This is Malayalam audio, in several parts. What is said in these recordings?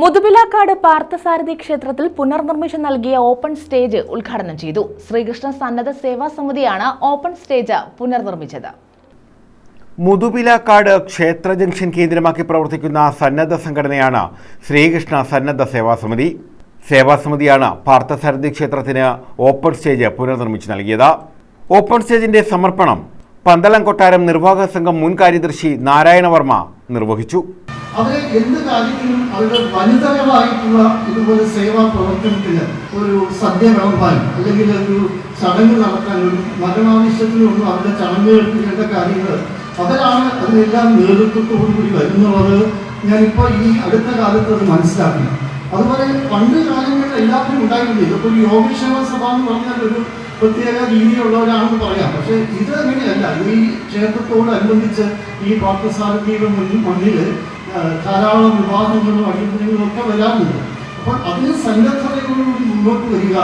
മുതുപിലാക്കാട് പാർത്ഥസാരഥി ക്ഷേത്രത്തിൽ പുനർനിർമ്മിച്ചു നൽകിയ ഓപ്പൺ സ്റ്റേജ് ഉദ്ഘാടനം ചെയ്തു. ശ്രീകൃഷ്ണ സന്നദ്ധ സേവാ സമിതിയാണ് ഓപ്പൺ സ്റ്റേജ് പുനർനിർമ്മിച്ചത്. മുതുപിലാക്കാട് ക്ഷേത്ര ജംഗ്ഷൻ കേന്ദ്രമാക്കി പ്രവർത്തിക്കുന്ന സന്നദ്ധ സംഘടനയാണ് ശ്രീകൃഷ്ണ സന്നദ്ധ സേവാ സമിതി. സേവാ സമിതിയാണ് പാർത്ഥസാരഥി ക്ഷേത്രത്തിന് ഓപ്പൺ സ്റ്റേജ് പുനർനിർമ്മിച്ചു നൽകിയത്. ഓപ്പൺ സ്റ്റേജിന്റെ സമർപ്പണം പന്തളം കൊട്ടാരം നിർവാഹക സംഘം മുൻ കാര്യദർശി നാരായണവർമ്മ നിർവഹിച്ചു. അവരെ എന്ത് കാര്യത്തിനും അവരുടെ വനിതകളായിട്ടുള്ള ഇതുപോലെ സേവാ പ്രവർത്തനത്തിന് ഒരു സദ്യ വിളമ്പാൻ അല്ലെങ്കിൽ ഒരു ചടങ്ങ് നടത്താൻ ഒരു മരണാവശ്യത്തിനൊന്നും അവരുടെ ചടങ്ങുകൾക്ക് വേണ്ട കാര്യങ്ങൾ അവരാണ് അതിനെല്ലാം നേതൃത്വത്തോടുകൂടി വരുന്നുള്ളത്. ഞാനിപ്പോൾ ഈ അടുത്ത കാലത്ത് അത് മനസ്സിലാക്കി അതുപോലെ പണ്ട് കാലങ്ങളിൽ എല്ലാത്തിനും ഉണ്ടായിരുന്നു ഇതിപ്പോൾ ഒരു യോഗക്ഷേമ സഭ എന്ന് പറഞ്ഞാൽ ഒരു പ്രത്യേക രീതിയുള്ളവരാണെന്ന് പറയാം. പക്ഷെ ഇത് അങ്ങനെയല്ല. ഈ ക്ഷേത്രത്തോടനുബന്ധിച്ച് ഈ പാർത്ഥസാരഥിയുടെ മുന്നിൽ മണ്ണിൽ ധാരാളം വിവാഹങ്ങളും അടിയന്തരങ്ങളും ഒക്കെ വരാറുണ്ട്. അപ്പോൾ അതിന് സന്നദ്ധതയോടുകൂടി മുന്നോട്ട് വരിക.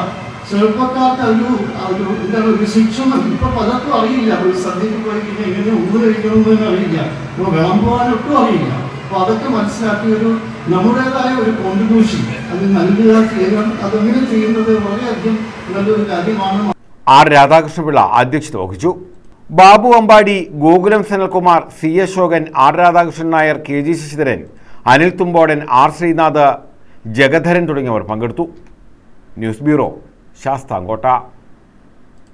ചെറുപ്പക്കാർക്ക് ഒരു ഒരു എന്താണ് ഒരു ശിക്ഷണം ഇപ്പൊ പലർക്കും അറിയില്ല ഒരു സദ്യക്ക് പോയി പിന്നെ എങ്ങനെ ഊണ് കഴിക്കണമെന്ന് അറിയില്ല. ഇപ്പോൾ വിളമ്പുവാനൊട്ടും അറിയില്ല. അപ്പൊ അതൊക്കെ മനസ്സിലാക്കി ഒരു നമ്മുടേതായ ഒരു കോൺട്രിബ്യൂഷൻ അത് നൽകുക ചെയ്യണം അതെങ്ങനെ ചെയ്യുന്നത് വളരെയധികം നല്ലൊരു കാര്യമാണ്. ആർ രാധാകൃഷ്ണപിള്ള അധ്യക്ഷത വഹിച്ചു. Babu Ambadi Gokulam Senalkumar C S Shokan R Radhakrishnan Nair K G Sasidharan Anil Thumbodan R Sreenath Jagadharan തുടങ്ങിയവർ പങ്കെടുത്തു. News bureau Sasthamkotta.